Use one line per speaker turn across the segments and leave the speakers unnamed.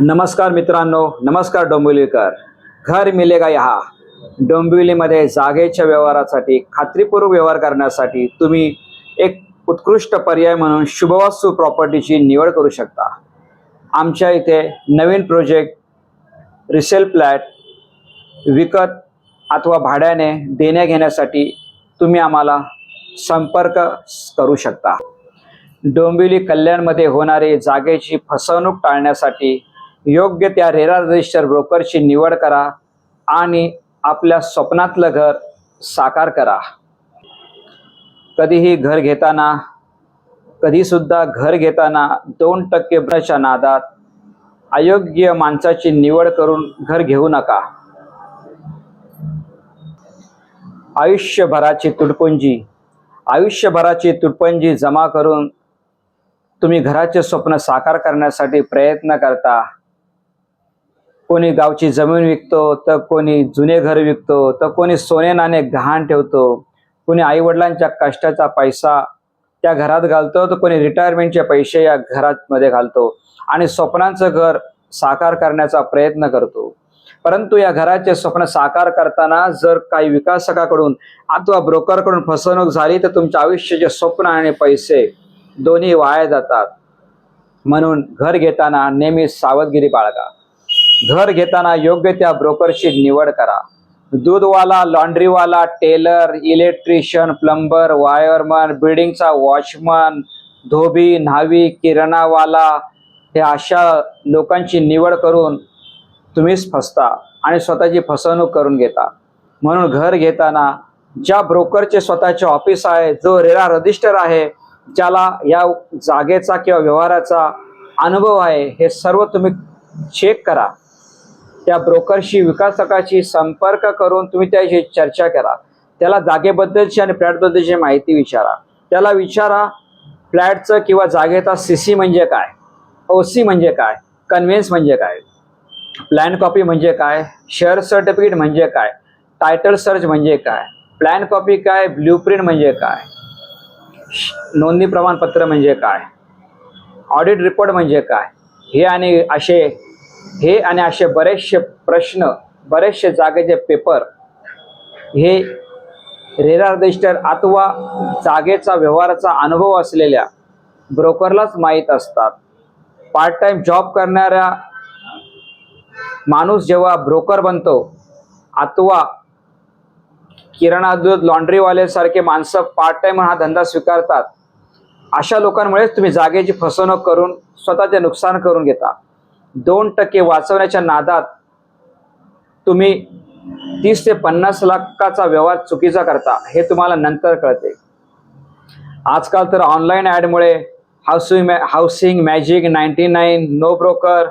नमस्कार मित्रांनो नमस्कार डोंबिवलीकर. घर मिलेगा यहा. डोंबिवलीमध्ये जागेच्या व्यवहारासाठी खात्रीपूर्वक व्यवहार करण्यासाठी तुम्ही एक उत्कृष्ट पर्याय म्हणून शुभवास्तू प्रॉपर्टीची निवड करू शकता. आमच्या इथे नवीन प्रोजेक्ट रिसेल फ्लॅट विकत अथवा भाड्याने देण्या घेण्यासाठी तुम्ही आम्हाला संपर्क करू शकता. डोंबिवली कल्याणमध्ये होणारी जागेची फसवणूक टाळण्यासाठी योग्य त्या रेरा रजिस्टर ब्रोकरची निवड करा आणि आपल्या स्वप्नातलं घर साकार करा. कधीही घर घेताना कधीसुद्धा घर घेताना दोन टक्के ब्रच्या नादात अयोग्य माणसाची निवड करून घर घेऊ नका. आयुष्यभराची तुटपुंजी आयुष्यभराची तुटपुंजी जमा करून तुम्ही घराचे स्वप्न साकार करण्यासाठी प्रयत्न करता. कोणी गावची जमीन विकतो तर कोणी जुने घर विकतो तर कोणी सोने नाणे गहाण ठेवतो कोणी आईवडिलांच्या कष्टाचा पैसा त्या घरात घालतो तर कोणी रिटायरमेंटचे पैसे या घरात मध्ये घालतो आणि स्वप्नांचं घर साकार करण्याचा प्रयत्न करतो. परंतु या घराचे स्वप्न साकार करताना जर काही विकासकाकडून अथवा ब्रोकरकडून फसवणूक झाली तर तुमच्या आयुष्याचे स्वप्न आणि पैसे दोन्ही वाया जातात. म्हणून घर घेताना नेहमी सावधगिरी बाळगा. घर घेताना योग्य त्या ब्रोकरची निवड करा. दूधवाला लॉन्ड्रीवाला टेलर इलेक्ट्रिशियन प्लंबर वायरमन बिल्डिंगचा वॉचमन धोबी न्हावी किराणावाला हे अशा लोकांची निवड करून तुम्हीच फसता आणि स्वतःची फसवणूक करून घेता. म्हणून घर घेताना ज्या ब्रोकरचे स्वतःचे ऑफिस आहे जो रेरा रजिस्टर आहे ज्याला या जागेचा किंवा व्यवहाराचा अनुभव आहे हे सर्व तुम्ही चेक करा. त्या ब्रोकरशी विकासकाशी संपर्क करून तुम्ही त्याशी चर्चा करा. त्याला जागेबद्दलची आणि फ्लॅटबद्दलची माहिती विचारा. त्याला विचारा फ्लॅटचं किंवा जागेचा सी सी म्हणजे काय? ओ सी म्हणजे काय? कन्व्हेन्स म्हणजे काय? प्लॅन कॉपी म्हणजे काय? शेअर सर्टिफिकेट म्हणजे काय? टायटल सर्च म्हणजे काय? प्लॅन कॉपी काय? ब्ल्यू प्रिंट म्हणजे काय? नोंदणी प्रमाणपत्र म्हणजे काय? ऑडिट रिपोर्ट म्हणजे काय? हे आणि असे हे आणि असे बरेचसे प्रश्न बरेचसे जागेचे पेपर हे रेरा रजिस्टर अथवा जागेचा व्यवहाराचा अनुभव असलेल्या ब्रोकरलाच माहीत असतात. पार्ट टाइम जॉब करणाऱ्या माणूस जेव्हा ब्रोकर बनतो अथवा किराणा दूध लॉन्ड्रीवाल्यासारखे माणसं पार्ट टाइम हा धंदा स्वीकारतात अशा लोकांमुळेच तुम्ही जागेची फसवणूक करून स्वतःचे नुकसान करून घेता. दोन टक्के वाचवण्याच्या नादात तुम्ही तीस ते पन्नास लाखाचा व्यवहार चुकीचा करता हे तुम्हाला नंतर कळते. आजकाल तर ऑनलाईन ॲडमुळे हाऊसिंग मॅ housing magic ninety nine no broker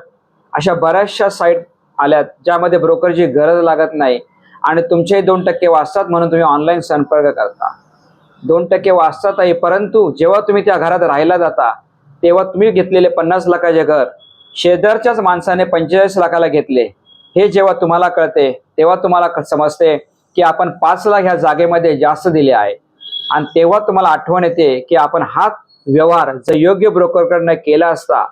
अशा बऱ्याचशा साईट आल्यात ज्यामध्ये ब्रोकरची गरज लागत नाही आणि तुमचे दोन टक्के वाचतात म्हणून तुम्ही ऑनलाईन संपर्क करता. दोन टक्के वाचतातही परंतु जेव्हा तुम्ही त्या घरात राहायला जाता तेव्हा तुम्ही घेतलेले पन्नास लाखाचे घर शेजारच्याच माणसाने पंचेचाळीस लाखाला घेतले. हे जेव्हा तुम्हाला कळते तेव्हा तुम्हाला समजते की आपण पाच लाख ह्या जागेमध्ये जास्त दिले आहे. आणि तेव्हा तुम्हाला आठवण येते की आपण हा व्यवहार जर योग्य ब्रोकरकडनं केला असता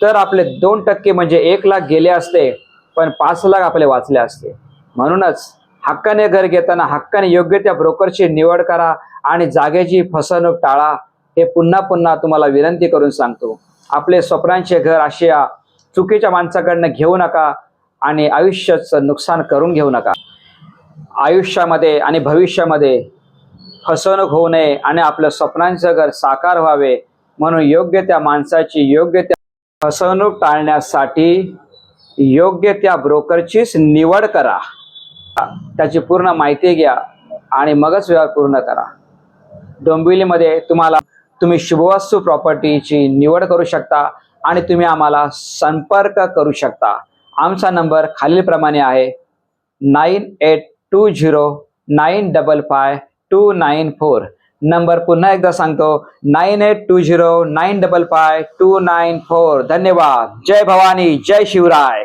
तर आपले दोन टक्के म्हणजे एक लाख गेले असते पण पाच लाख आपले वाचले असते. म्हणूनच हक्काने घर घेताना हक्काने योग्य त्या ब्रोकरची निवड करा आणि जागेची फसवणूक टाळा. हे पुन्हा पुन्हा तुम्हाला विनंती करून सांगतो. आपले स्वप्नांचे घर आशिया चुकीच्या माणसाकडनं घेऊ नका आणि आयुष्याचं नुकसान करून घेऊ नका. आयुष्यामध्ये आणि भविष्यामध्ये फसवणूक होऊ नये आणि आपलं स्वप्नांचं घर साकार व्हावे. म्हणून योग्य त्या माणसाची योग्य त्या फसवणूक टाळण्यासाठी योग्य त्या ब्रोकरचीच निवड करा. त्याची पूर्ण माहिती घ्या आणि मगच व्यवहार पूर्ण करा. डोंबिवलीमध्ये तुम्हाला तुम्ही शुभवास्तू प्रॉपर्टीची निवड करू शकता. आणि तुम्ही आम्हाला संपर्क करू शकता. आमचा नंबर खालीलप्रमाणे आहे nine eight two zero nine double five two nine four. Number पुन्हा एकदा सांगतो nine eight two zero nine double five two nine four. धन्यवाद. जय भवानी जय शिवराय.